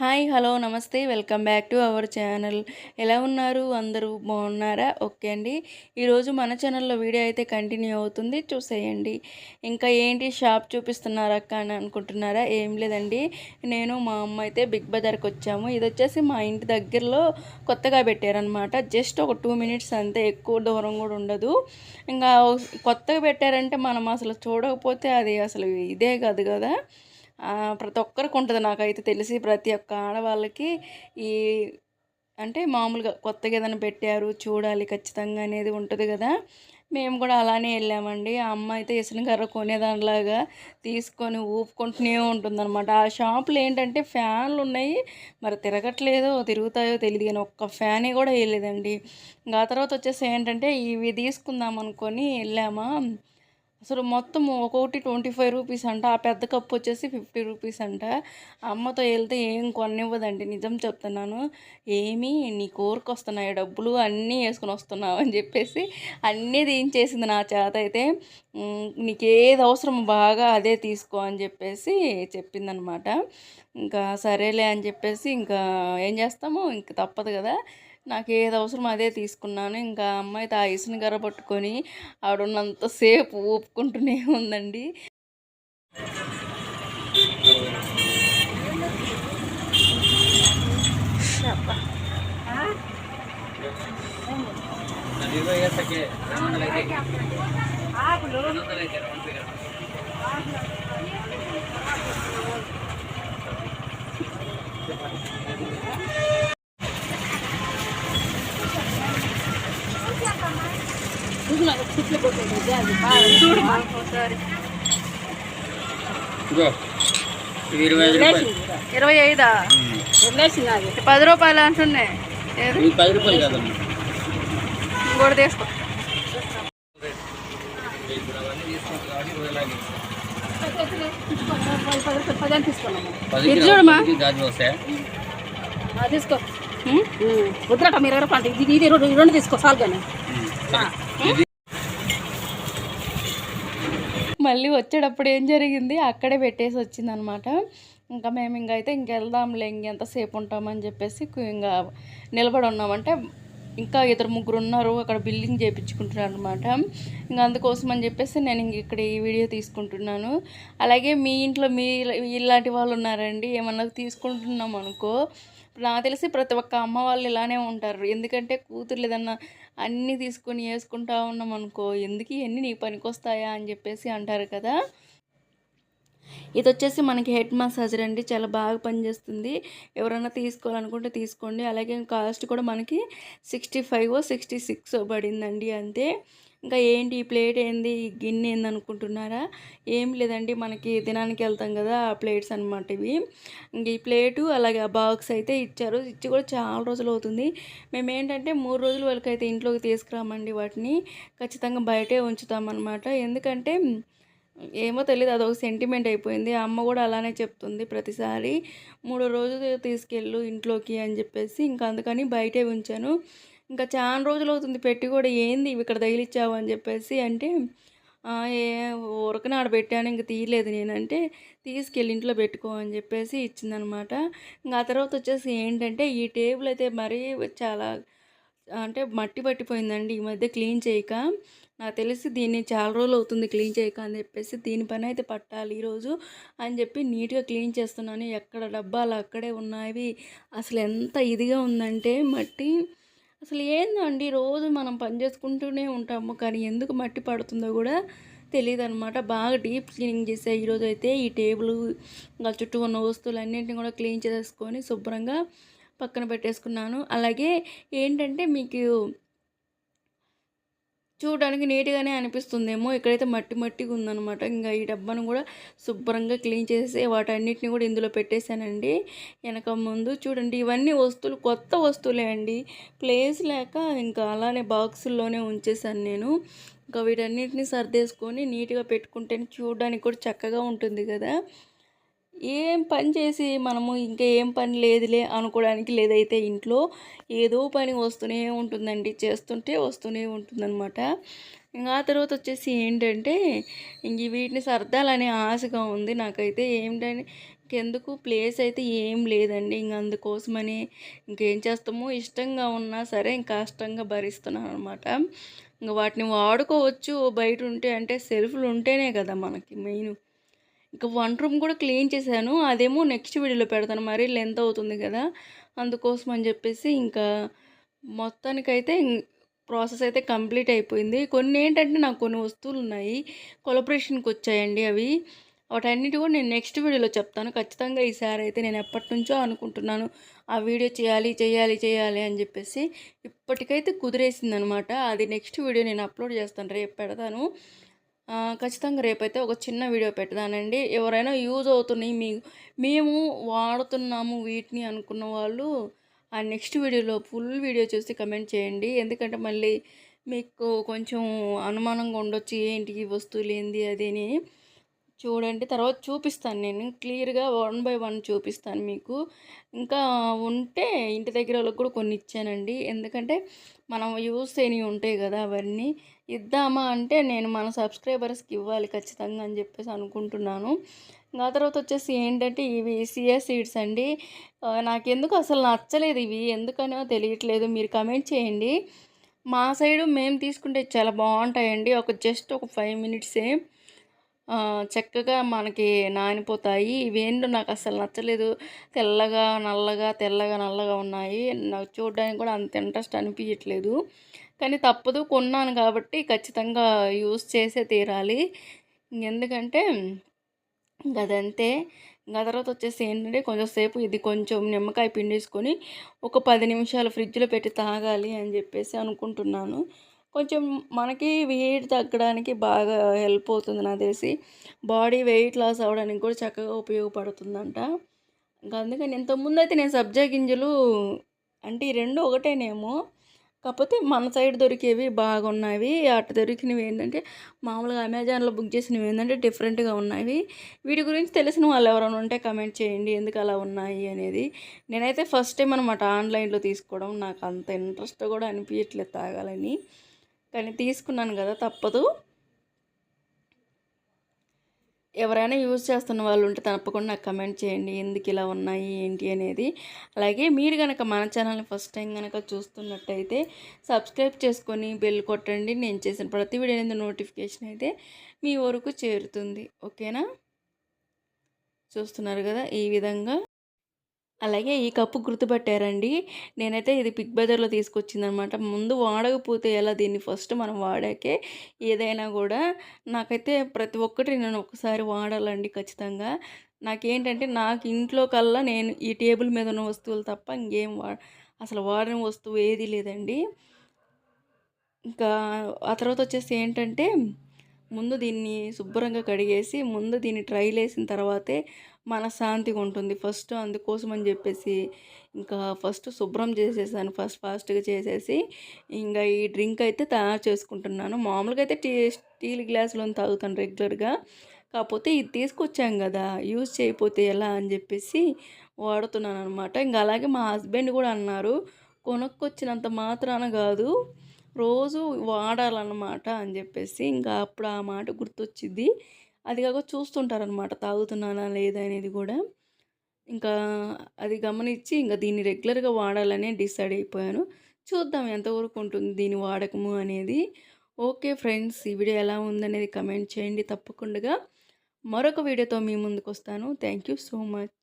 Hi hello నమస్తే welcome back to our channel. ఎలా ఉన్నారు? అందరూ బాగున్నారా? ఓకే అండి. ఈరోజు మన ఛానల్లో వీడియో అయితే కంటిన్యూ అవుతుంది. చూసేయండి. ఇంకా ఏంటి? షాప్ చూపిస్తున్నారా అక్క అని అనుకుంటున్నారా? ఏం లేదండి. నేను మా అమ్మ అయితే బిగ్ బజార్కి వచ్చాము. ఇది వచ్చేసి మా ఇంటి దగ్గరలో కొత్తగా పెట్టారనమాట జస్ట్ ఒక టూ మినిట్స్ అంతే. ఎక్కువ దూరం కూడా ఉండదు. ఇంకా కొత్తగా పెట్టారంటే మనం అసలు చూడకపోతే అది అసలు ఇదే కాదు కదా. ప్రతి ఒక్కరికి ఉంటుంది నాకైతే తెలిసి ప్రతి ఒక్క ఆడవాళ్ళకి ఈ అంటే మామూలుగా కొత్తగా ఏదైనా పెట్టారు చూడాలి ఖచ్చితంగా అనేది ఉంటుంది కదా. మేము కూడా అలానే వెళ్ళామండి. ఆ అమ్మ అయితే ఇసునకర్ర కొనేదానిలాగా తీసుకొని ఊపుకుంటూనే ఉంటుందన్నమాట. ఆ షాపులో ఏంటంటే ఫ్యాన్లు ఉన్నాయి. మరి తిరగట్లేదో తిరుగుతాయో తెలియదు కానీ ఒక్క ఫ్యానే కూడా వేయలేదండి. ఆ తర్వాత వచ్చేసి ఏంటంటే ఇవి తీసుకుందాం అనుకొని వెళ్ళామా. అసలు మొత్తం ఒక్కొక్కటి ట్వంటీ ఫైవ్ రూపీస్ అంట ఆ పెద్ద కప్పు వచ్చేసి ఫిఫ్టీ రూపీస్ అంట. అమ్మతో వెళ్తే ఏం కొనివ్వదండి నిజం చెప్తున్నాను. ఏమి నీ కోరిక వస్తున్నాయి డబ్బులు అన్నీ వేసుకొని వస్తున్నావు అని చెప్పేసి అన్నీ చేసింది నా చేత అయితే. నీకు ఏది అవసరం బాగా అదే తీసుకో అని చెప్పేసి చెప్పిందనమాట. ఇంకా సరేలే అని చెప్పేసి ఇంకా ఏం చేస్తాము? ఇంక తప్పదు కదా. నాకు ఏది అవసరం అదే తీసుకున్నాను. ఇంకా అమ్మాయి ఆ ఇసుని గర్ర పట్టుకొని ఆవిడ ఉన్నంతసేపు ఊపుకుంటూనే ఉందండి. ఇరవై ఐదు పది రూపాయలు అంటున్నాయి పది రూపాయలు కదమ్మా. ఇంకోటి తీసుకో. తీసుకో. ఉమ్? వద్దురట మీరు ఎవరు పంట ఇది రెండు తీసుకో చాలు కానీ ఇది మళ్ళీ వచ్చేటప్పుడు ఏం జరిగింది? అక్కడే పెట్టేసి వచ్చిందనమాట. ఇంకా మేము ఇంకా అయితే ఇంకెళ్దాంలే ఇంకెంతసేపు ఉంటామని చెప్పేసి ఇంకా నిలబడి ఉన్నామంటే ఇంకా ఇద్దరు ముగ్గురు ఉన్నారు అక్కడ బిల్డింగ్ చేయించుకుంటున్నారు అనమాట ఇంకా అందుకోసం అని చెప్పేసి నేను ఇంక ఇక్కడ ఈ వీడియో తీసుకుంటున్నాను. అలాగే మీ ఇంట్లో మీ ఇలాంటి వాళ్ళు ఉన్నారండి ఏమన్నా తీసుకుంటున్నాం అనుకో నాకు తెలిసి ప్రతి ఒక్క అమ్మ వాళ్ళు ఇలానే ఉంటారు. ఎందుకంటే కూతుర్లు ఏదన్నా అన్నీ తీసుకొని వేసుకుంటా ఉన్నాం అనుకో ఎందుకు ఇవన్నీ నీకు పనికొస్తాయా అని చెప్పేసి అంటారు కదా. ఇది వచ్చేసి మనకి హెడ్ మసాజర్ అండి చాలా బాగా పనిచేస్తుంది. ఎవరైనా తీసుకోవాలనుకుంటే తీసుకోండి. అలాగే కాస్ట్ కూడా మనకి సిక్స్టీ ఫైవ్ సిక్స్టీ సిక్స్ పడిందండి అంతే. ఇంకా ఏంటి ఈ ప్లేట్ ఏంది? ఈ గిన్నె ఏంది అనుకుంటున్నారా? ఏం లేదండి మనకి దినానికి వెళ్తాం కదా ఆ ప్లేట్స్ అనమాట ఇవి. ఇంక ఈ ప్లేటు అలాగే ఆ బాక్స్ అయితే ఇచ్చారు. ఇచ్చి కూడా చాలా రోజులు అవుతుంది. మేము ఏంటంటే మూడు రోజుల వరకు అయితే ఇంట్లోకి తీసుకురామండి వాటిని. ఖచ్చితంగా బయటే ఉంచుతామన్నమాట ఎందుకంటే ఏమో తెలియదు అదొక సెంటిమెంట్ అయిపోయింది. అమ్మ కూడా అలానే చెప్తుంది ప్రతిసారి. మూడో రోజు తీసుకెళ్ళు ఇంట్లోకి అని చెప్పేసి. ఇంకా అందుకని బయటే ఉంచాను. ఇంకా చాలా రోజులు అవుతుంది పెట్టి కూడా ఏంది ఇక్కడ తగిలిచ్చావు అని చెప్పేసి అంటే ఏ ఊరకనే ఆడ పెట్టాను ఇంక తీయలేదు నేనంటే తీసుకెళ్ళి ఇంట్లో పెట్టుకో అని చెప్పేసి ఇచ్చిందనమాట. ఇంకా ఆ తర్వాత వచ్చేసి ఏంటంటే ఈ టేబుల్ అయితే మరీ చాలా అంటే మట్టి పట్టిపోయిందండి ఈ మధ్య క్లీన్ చేయక. నాకు తెలిసి దీన్ని చాలా రోజులు అవుతుంది క్లీన్ చేయక అని చెప్పేసి దీని పని అయితే పట్టాలి ఈరోజు అని చెప్పి నీట్గా క్లీన్ చేస్తున్నాను. ఎక్కడ డబ్బాలు అక్కడే ఉన్నాయి. అసలు ఎంత ఇదిగా ఉందంటే మట్టి అసలు ఏందండి? రోజు మనం పని చేసుకుంటూనే ఉంటాము. కానీ ఎందుకు మట్టి పడుతుందో కూడా తెలియదు అనమాట బాగా డీప్ క్లీనింగ్ చేసే ఈరోజు అయితే ఈ టేబుల్ ఇంకా చుట్టూ ఉన్న వస్తువులు అన్నింటిని కూడా క్లీన్ చేసుకొని శుభ్రంగా పక్కన పెట్టేసుకున్నాను. అలాగే ఏంటంటే మీకు చూడడానికి నీట్గానే అనిపిస్తుందేమో. ఇక్కడైతే మట్టి మట్టిగా ఉందన్నమాట. ఇంకా ఈ డబ్బాను కూడా శుభ్రంగా క్లీన్ చేసి వాటన్నిటిని కూడా ఇందులో పెట్టేశానండి. వెనక ముందు చూడండి ఇవన్నీ వస్తువులు కొత్త వస్తువులే అండి. ప్లేస్ లేక ఇంకా అలానే బాక్సుల్లోనే ఉంచేసాను నేను. ఇంకా వీటన్నిటిని సర్దేసుకొని నీట్గా పెట్టుకుంటేనే చూడడానికి కూడా చక్కగా ఉంటుంది కదా. ఏం పని చేసి మనము ఇంకా ఏం పని లేదులే అనుకోవడానికి లేదైతే ఇంట్లో ఏదో పని వస్తూనే ఉంటుందండి చేస్తుంటే వస్తూనే ఉంటుందన్నమాట. ఇంకా ఆ తర్వాత వచ్చేసి ఏంటంటే ఇంక వీటిని సర్దాలనే ఆశగా ఉంది నాకైతే. ఏమిటని ఇంకెందుకు? ప్లేస్ అయితే ఏం లేదండి. ఇంక అందుకోసమని ఇంకేం చేస్తాము ఇష్టంగా ఉన్నా సరే ఇంకా కష్టంగా భరిస్తున్నాను అనమాట ఇంకా వాటిని వాడుకోవచ్చు బయట ఉంటే అంటే సెల్ఫ్లు ఉంటేనే కదా మనకి మెయిన్. ఇంకా వన్ రూమ్ కూడా క్లీన్ చేశాను. అదేమో నెక్స్ట్ వీడియోలో పెడతాను. మరి లెంత్ అవుతుంది కదా. అందుకోసం అని చెప్పేసి ఇంకా మొత్తానికైతే ప్రాసెస్ అయితే కంప్లీట్ అయిపోయింది. కొన్ని ఏంటంటే నాకు కొన్ని వస్తువులు ఉన్నాయి కొలబరేషన్కి వచ్చాయండి అవి. వాటన్నిటి కూడా నేను నెక్స్ట్ వీడియోలో చెప్తాను. ఖచ్చితంగా ఈసారి అయితే నేను ఎప్పటి నుంచో అనుకుంటున్నాను. ఆ వీడియో చేయాలి చేయాలి చేయాలి అని చెప్పేసి ఇప్పటికైతే కుదిరేసింది అనమాట అది నెక్స్ట్ వీడియో నేను అప్లోడ్ చేస్తాను. రేపు పెడతాను. ఖచ్చితంగా రేపైతే ఒక చిన్న వీడియో పెడతానండి. ఎవరైనా యూజ్ అవుతున్నాయి మీ మేము వాడుతున్నాము వీటిని అనుకున్న వాళ్ళు ఆ నెక్స్ట్ వీడియోలో ఫుల్ వీడియో చూసి కమెంట్ చేయండి. ఎందుకంటే మళ్ళీ మీకు కొంచెం అనుమానంగా ఉండొచ్చు ఏంటి ఈ వస్తువులు ఏంది అది అని చూడండి. తర్వాత చూపిస్తాను నేను క్లియర్గా వన్ బై వన్ చూపిస్తాను మీకు. ఇంకా ఉంటే ఇంటి దగ్గర వాళ్ళకి కూడా కొన్ని ఇచ్చానండి. ఎందుకంటే మనం యూస్ చేయని ఉంటాయి కదా అవన్నీ. ఇద్దామా అంటే నేను మన సబ్స్క్రైబర్స్కి ఇవ్వాలి ఖచ్చితంగా అని చెప్పేసి అనుకుంటున్నాను. ఇంకా ఆ తర్వాత వచ్చేసి ఏంటంటే ఇవి సిఎస్ సీడ్స్ అండి. నాకెందుకు అసలు నచ్చలేదు ఇవి? ఎందుకనో తెలియట్లేదు. మీరు కమెంట్ చేయండి. మా సైడు మేము తీసుకుంటే చాలా బాగుంటాయండి. ఒక జస్ట్ ఒక ఫైవ్ మినిట్సే. చక్కగా మనకి నానిపోతాయి. ఇవేంటో నాకు అసలు నచ్చలేదు. తెల్లగా నల్లగా తెల్లగా నల్లగా ఉన్నాయి. నాకు చూడడానికి కూడా అంత ఇంట్రెస్ట్ అనిపించట్లేదు కానీ తప్పదు. కొన్నాను కాబట్టి ఖచ్చితంగా యూస్ చేసే తీరాలి. ఎందుకంటే గదంతే. అదంతే ఇంకా తర్వాత వచ్చేసి ఏంటంటే కొంచెం సేపు ఇది కొంచెం నిమ్మకాయ పిండేసుకొని ఒక పది నిమిషాలు ఫ్రిడ్జ్లో పెట్టి తాగాలి అని చెప్పేసి అనుకుంటున్నాను. కొంచెం మనకి వెయిట్ తగ్గడానికి బాగా హెల్ప్ అవుతుంది నాకు తెలిసి. బాడీ వెయిట్ లాస్ అవ్వడానికి కూడా చక్కగా ఉపయోగపడుతుందంట. ఇంకా అందుకని ఇంతకుముందు అయితే నేను సబ్జా గింజలు అంటే ఈ రెండు ఒకటేనేమో. కాకపోతే మన సైడ్ దొరికేవి బాగున్నవి అటు దొరికినవి ఏంటంటే మామూలుగా అమెజాన్లో బుక్ చేసినవి ఏంటంటే డిఫరెంట్గా ఉన్నాయి వీటి గురించి తెలిసిన వాళ్ళు ఎవరైనా ఉంటే కమెంట్ చేయండి. ఎందుకు అలా ఉన్నాయి అనేది. నేనైతే ఫస్ట్ టైం అనమాట ఆన్లైన్లో తీసుకోవడం. నాకు అంత ఇంట్రెస్ట్ కూడా అనిపించట్లేదు తాగాలని. కానీ తీసుకున్నాను కదా తప్పదు. ఎవరైనా యూజ్ చేస్తున్న వాళ్ళు ఉంటే తప్పకుండా నాకు కమెంట్ చేయండి. ఎందుకు ఇలా ఉన్నాయి? ఏంటి? అనేది. అలాగే మీరు కనుక మన ఛానల్ని ఫస్ట్ టైం కనుక చూస్తున్నట్టయితే సబ్స్క్రైబ్ చేసుకొని బెల్ కొట్టండి. నేను చేసిన ప్రతి వీడియో అనేది నోటిఫికేషన్ అయితే మీ వరకు చేరుతుంది. ఓకేనా? చూస్తున్నారు కదా? ఈ విధంగా అలాగే ఈ కప్పు గుర్తుపట్టారండి. నేనైతే ఇది పిక్ బజార్లో తీసుకొచ్చిందనమాట. ముందు వాడకపోతే ఎలా దీన్ని ఫస్ట్ మనం వాడాకే ఏదైనా కూడా నాకైతే ప్రతి ఒక్కటి నేను ఒకసారి వాడాలండి ఖచ్చితంగా. నాకేంటంటే నాకు ఇంట్లో కల్లా నేను ఈ టేబుల్ మీద ఉన్న వస్తువులు తప్ప ఇంకేం వా అసలు వాడని వస్తువు ఏది లేదండి. ఇంకా ఆ తర్వాత వచ్చేసి ఏంటంటే ముందు దీన్ని శుభ్రంగా కడిగేసి ముందు దీన్ని ట్రైల్ వేసిన తర్వాతే మనశ్శాంతిగా ఉంటుంది. ఫస్ట్ అందుకోసం అని చెప్పేసి ఇంకా ఫస్ట్ శుభ్రం చేసేసాను. ఫస్ట్ ఫాస్ట్గా చేసేసి ఇంకా ఈ డ్రింక్ అయితే తయారు చేసుకుంటున్నాను. మామూలుగా అయితే టీ స్టీల్ గ్లాసులో తాగుతాను రెగ్యులర్గా. కాకపోతే ఇది తీసుకొచ్చాం కదా యూజ్ చేయకపోతే ఎలా అని చెప్పేసి వాడుతున్నాను అనమాట ఇంకా అలాగే మా హస్బెండ్ కూడా అన్నారు కొనుక్కొచ్చినంత మాత్రాన కాదు రోజు వాడాలన్నమాట అని చెప్పేసి ఇంకా అప్పుడు ఆ మాట గుర్తొచ్చింది అది కాక చూస్తుంటారనమాట తాగుతున్నానా లేదా అనేది కూడా. ఇంకా అది గమనించి ఇంకా దీన్ని రెగ్యులర్గా వాడాలనే డిసైడ్ అయిపోయాను. చూద్దాం ఎంతవరకు ఉంటుంది దీని వాడకము అనేది. ఓకే ఫ్రెండ్స్ ఈ వీడియో ఎలా ఉందనేది కమెంట్ చేయండి తప్పకుండా. మరొక వీడియోతో మీ ముందుకు వస్తాను థ్యాంక్ యూ సో మచ్.